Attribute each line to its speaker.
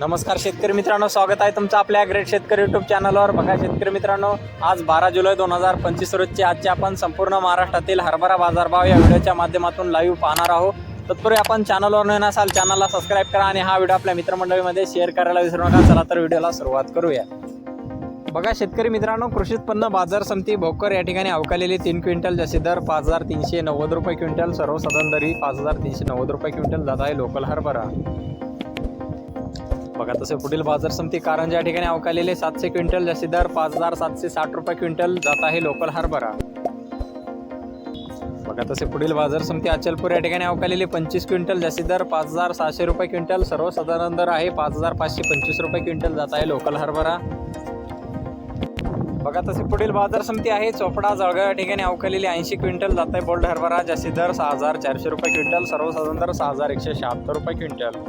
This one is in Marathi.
Speaker 1: नमस्कार शेतकरी मित्रांनो स्वागत आहे तुमचं आपल्या ग्रेट शेतकरी युट्यूब चॅनलवर बघा शेतकरी मित्रांनो आज बारा जुलै दोन हजार पंचवीस रोजचे आजचे आपण संपूर्ण महाराष्ट्रातील हरभरा बाजारभाव या व्हिडिओच्या माध्यमातून लाईव्ह पाहणार आहोत. तत्पूर्वी आपण चॅनलवर नवीन असाल चॅनलला सबस्क्राईब करा आणि हा व्हिडिओ आपल्या मित्रमंडळीमध्ये शेअर करायला विसरू नका. चला तर व्हिडिओला सुरुवात करूया. बघा शेतकरी मित्रांनो कृषी उत्पन्न बाजार समिती भोकर या ठिकाणी अवकालेली तीन क्विंटल जसे दर पाच हजार तीनशे नव्वद रुपये क्विंटल सर्वसाधारण दरी पाच हजार तीनशे नव्वद रुपये क्विंटल जात आहे लोकल हरभरा. बघा तसे पुढील बाजार समिती कारंजा या ठिकाणी अवकालेले सातशे क्विंटल जास्ती दर पाच हजार सातशे साठ रुपये क्विंटल जात आहे लोकल हरभरा. बघा तसे पुढील बाजार समिती अचलपूर या ठिकाणी अवकालेले पंचवीस क्विंटल जास्ती दर पाच हजार सहाशे रुपये क्विंटल सर्वसाधारण दर आहे पाच हजार पाचशे पंचवीस रुपये क्विंटल जात आहे लोकल हरभरा. बघा तसे पुढील बाजार समिती आहे चोपडा जळगाव या ठिकाणी अवकालेली ऐंशी क्विंटल जात आहे बोल्ड हरभरा जास्ती दर सहा हजार चारशे रुपये क्विंटल सर्वसाधारण दर सहा हजार एकशे शहात्तर रुपये क्विंटल.